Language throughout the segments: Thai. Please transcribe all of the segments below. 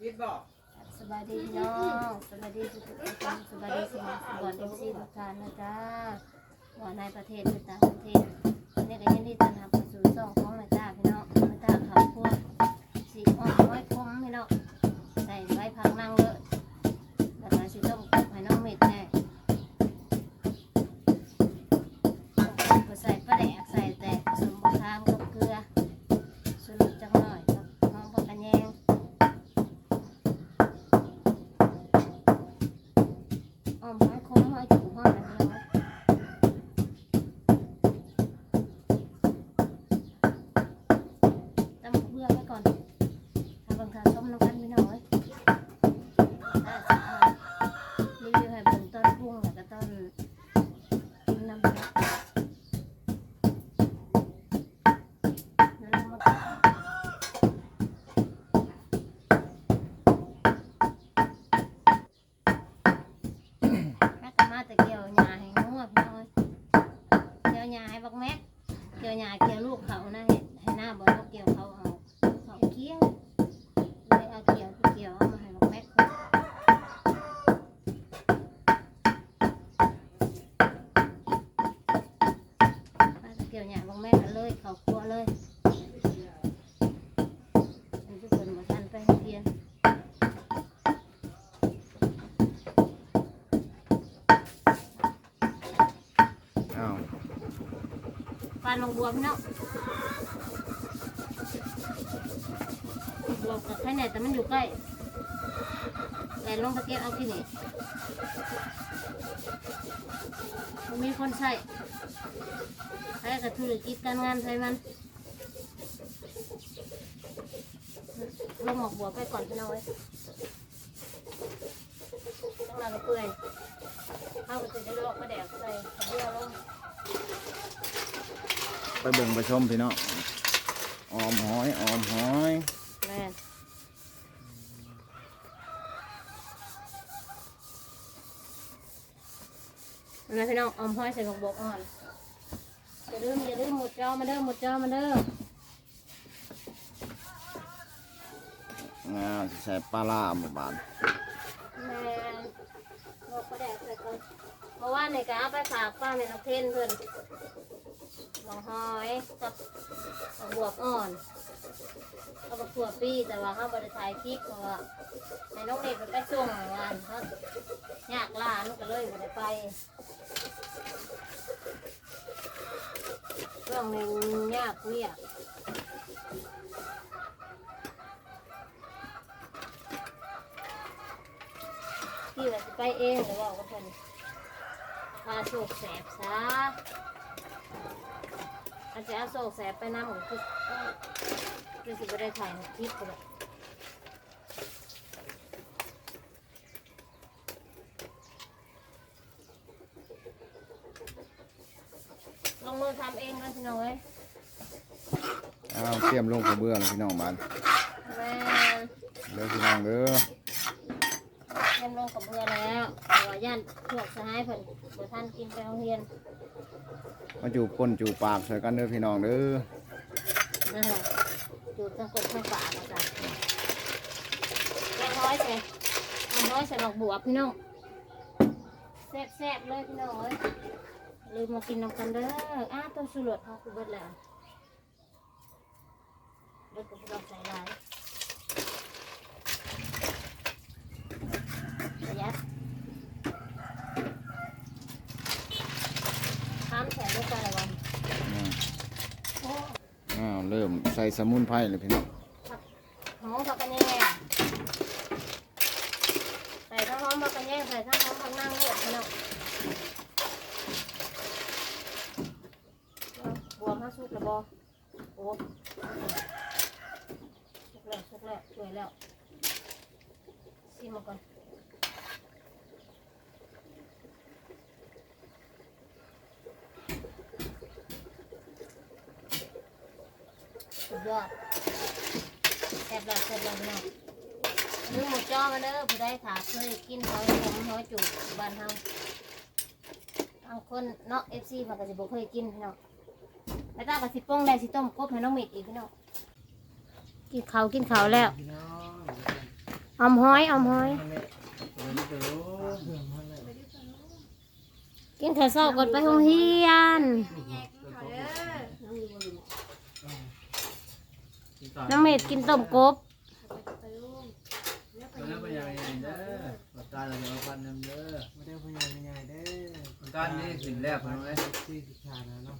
คิดบอกสบายดีพี่น้องสบายดีทุกคนสบายดีสมาชิกก่อนเอฟซีทุกท่านนะจ๊ะว่าในประเทศหรือต่างประเทศนี่ก็ยินดีต้อนรับเข้าสู่ช่องของนะจ๊ะพี่น้องนะจ๊ะเขาพวกสีอ่อนน้อยคมพี่น้องใส่ไว้พักนั่งเลยแล้วก็สิต้มกบให้น้องเม็ดแน่ กี่ยวหญ้าบักแม็กกันเลยเขาครัวเลยอันทุกคนมาทันไปโรงเรียนอ้าวปานลงบวมเนาะบวมกับแค่ไหนแต่มันอยู่ใกล้ แต่ลงตะเกียบเอาที่นี่มันมีคนใช้ใช้กับธุรกิจการงานใช้มันลงหมอกบัวไปก่อนพี่น้อยต้องลากระเปื่อยเข้าก็จะได้ลอกกระแดกใส่เบื้อลงไปเบ่งไปชมพี่น้องออมหอยออมหอย แม่นนะพี่น้ องออมห้อยใส่กระบอกอ่อนอย่าลืมอย่าลืมหมดจอมาเด้อหมดจอมาเด้องาสิใส่ปลาล่าหมู่บ้านแม่นบอกประแดกใส่ก่อนเพราะว่าในการเอาไปฝากป้าแม่น้องเทนเพิ่นหมองหอยกับกระบวกอ่อนเอากระขัวปีแต่ว่าเขาบริถ่ายคลิปเพราะว่าในน้องเด็กมันไปส่งงานเขายากล่านุก็เลยบ่ได้ไป เรื่องหนึ่งยากเวียกที่เราจะไปเองหรือว่าก็เป็นพาโศกแสบซะอาจจะเอาโศกแสบไปน้ำหมูคือคือสิบ่ได้ถ่ายคลิปเลย มือทำเองกันสิหน่อยอ้าวเตรียมลงกระเบื้องแล้วพี่น้องบ้านแม่เด้อพี่น้องเด้อเริ่มลงกับเพื่อนแล้วแต่ว่าย่านพวกสหายเพิ่นบ่ท่านกินไปโรงเรียนมาจูบก้นจูบปากใส่กันเด้อพี่น้องเด้อนั่นแหละจูดทั้งกดทั้งปากมาจ้ะแค่ร้อยใส่เอาร้อยใส่ดอกบวบพี่น้องแซ่บๆเลยพี่น้องเอ้ย ลืมมากินน้ำกันเด้ออ้าต้นสุรสเขาคือเบิดแล้วเบิดกับเราใส่หลายประหยัดข้ามแสนลูกไปละวันอืมโอ้อ้าวเริ่มใส่สมุนไพรเลยพี่น้องหอมผักกระแยงใส่ทั้งหอมผักกระแยงใส่ทั้งหอมผักนั่งเลือดพี่น้องบวมห้าสุกแล้วบอโอ้สุกแล้วสุกแล้วสวยแล้วชิมมาก่อนสุด ยอดแซ่บแล้วแซ่บแล้วพี่น้องมือหมดจอมาเด้อผู้ได้ขาเคยกินหอยผมหอยจุกบ้านเฮาบางคนเนาะเอฟซีเขาก็สิบ่เคยกินพี่น้องแล้วตาก็สิป้องได้สิต้มกบให้น้องเม็ดอีกพี่น้องกินข้าวกินข้าวแล้วอออมห้อยออมห้อย กินข้าวเช้าก่อนไปโรงเรียน น้องเมดกินต้มกบแล้วพยายามเด้อตาเราจะมาฟันน้ำเด้อไม่ได้พยายามง่ายเด้อการนี้สินแรกมันไว้ที่สิบชาแล้วเนาะ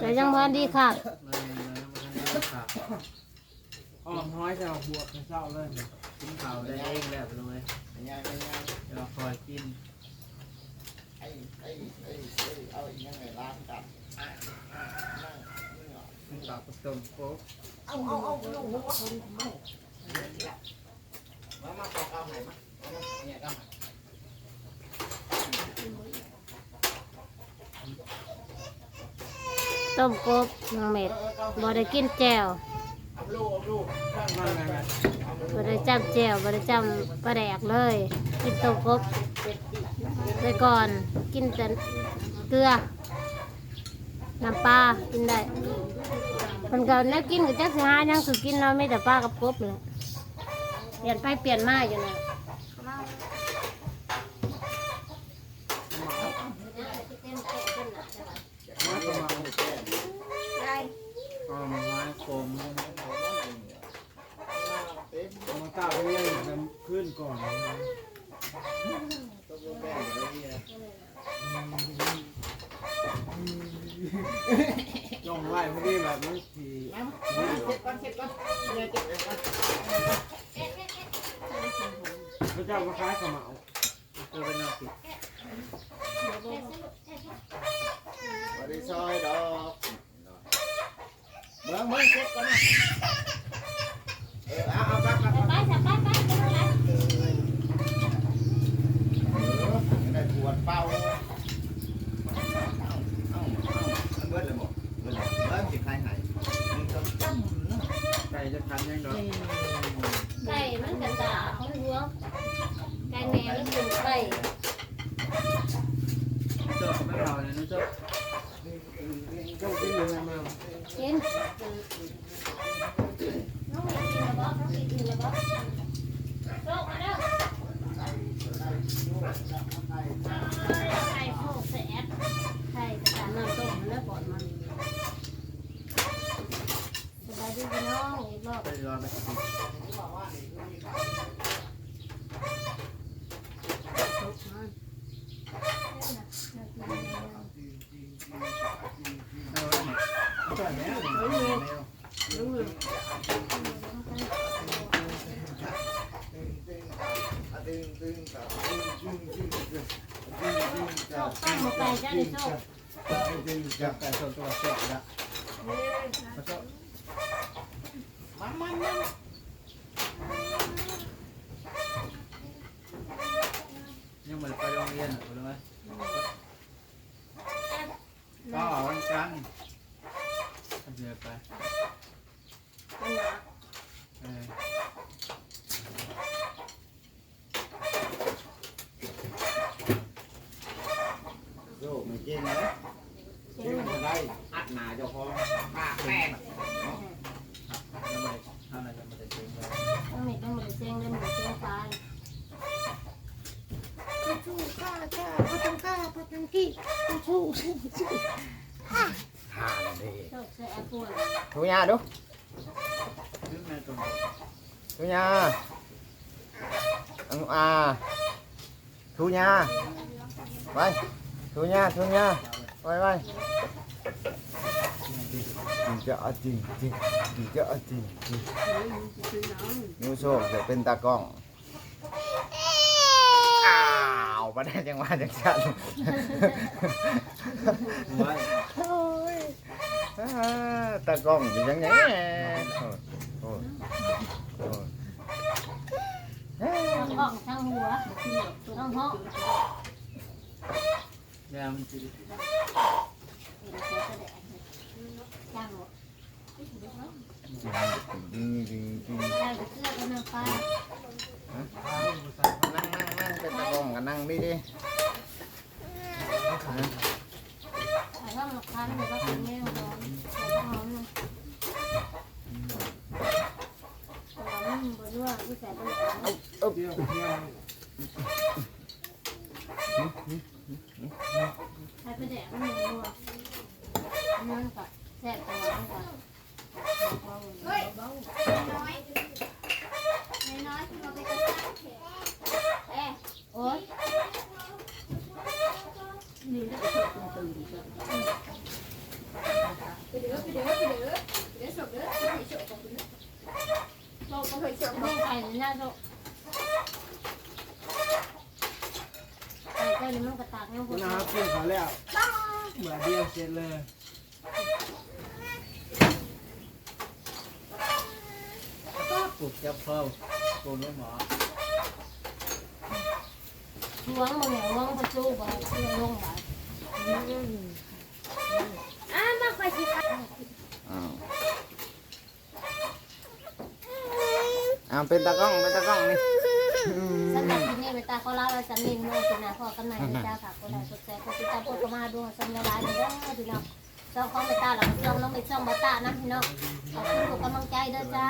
แต่ยังพอดีค่ะมาเรียนแล้วมันก็ขาดอ้อมน้อยจะบวกกันเศร้าเลยกินข้าวได้เองแล้วไปเลยเดี๋ยวคอยกินกิ นกับต้มโค้กต้มกบน้องเม็ดบ่ได้กินแจ่วบ่ได้จำแจ่วบ่ได้จำปลาแดกเลย กินต้มกบไปก่อนกินแต่เกลือน้ำปลากินได้ มันก็แล้วกินก็จะสิหาหยังสุกินเนาะมีแต่ปลากับกบเลยเปลี่ยนไปเปลี่ยนมาอยู่นะ น้อยประมาณ ก็มันไม้คม มาก้าวเรื่อยๆมันขึ้นก่อน พอดีแบบมันทีเช็ดก่อนเช็ดก่อนเดี๋ยวเช็ดก่อนพระเจ้าก็คล้ายขมเอาเจอเป็นนอกสิบริซอยดอกเมื่อเมือเช็ดก่อนนะเออเอาเอาปไปไป เออได้ปวดเป้าเอาเอาเอามันเบิดเลยบ่เบิดเลยเริ่มสิคลายหายนี่ก็ตั้มเนาะ ไก่จะทันยังดอก ไก่มันกระตาของหัวไก่แม่แล้วกินไก่ เจ้าไม่เราเลยนะเจ้า ต้องกินยังไงมากินน้องกินแล้วบ่น้องกินแล้วบ่โชคมาเด้อไก่โชคแสบไก่กระตาน้ำต้มแล้วปอดมันสบายดีพี่น้องอีกรอบ ไปรอไปกิน เอาไว้เนี่ยเอาไว้เนี่ย ตึงตึงกับตึงตึงตึงตึงตึง ตึงโชคตั้งหมดไก่จ้าดิโชคตึงจับไก่ส่วนตัวเสร็จแล้วมาเจ้ามันมันมันยังไม่ได้ไปโรงเรียนหรือไงก็วันจันทร์เดี๋ยวไปเออ โยกไม่เก่งนะเก่งมาได้อัดหนาเจ้าของปากแป้งยังไม่ได้ทำอะไรยังไม่ได้เจอเลยต้องมีต้องมีเสียงเล่นมีเสียงตายชูข้าข้าพระตังข้าพระตังกี้ชูชูชูฮ่าฮ่าเลยโชคแสบปวดทุยาดูขึ้นมาตรงทุยาอังอาทุยาไป ทุยาทุยาไปไปจริงจะเอาจริงจริงจริงจะเอาจริงจริงนิ้วโชคจะเป็นตากล้องอ้าวมาได้จังหวะจังสัน ไว้ โอ้ยอ่าตากล้องเป็นยังไงโอ้ยโอ้ยโอ้ย ทั้งห้อง ยามจีจ้างหมดจริงจริงจริงได้เสื้อกันน้ำปลานั่งนั่งนั่งเป็นตะกองกันนั่งดิดิแต่ะครับเที่ยวเขาแล้วเหมือนเดียวเสร็จเลย ปลุกจับเพิ่มปลุกน้องหมอหวงมันเนี่ยหวงประตูบ่เชื่อลงบ่อ่ามาคอยสิค่ะอ้าวอ้าวเป็นตากล้องเป็นตากล้องนี่สำหรับที่นี่เวตาเขาเล่าเราสามีน้องกินนะพ่อกันไหนเวตาค่ะคนไหนสดใสคนติดตามพวกเขามาดูสำนักร้านนี่เด้อพี่น้องช่องของเวตาหลังช่องน้องไปช่องเวตานะพี่น้องขอบคุณทุกกำลังใจเด้อจ้า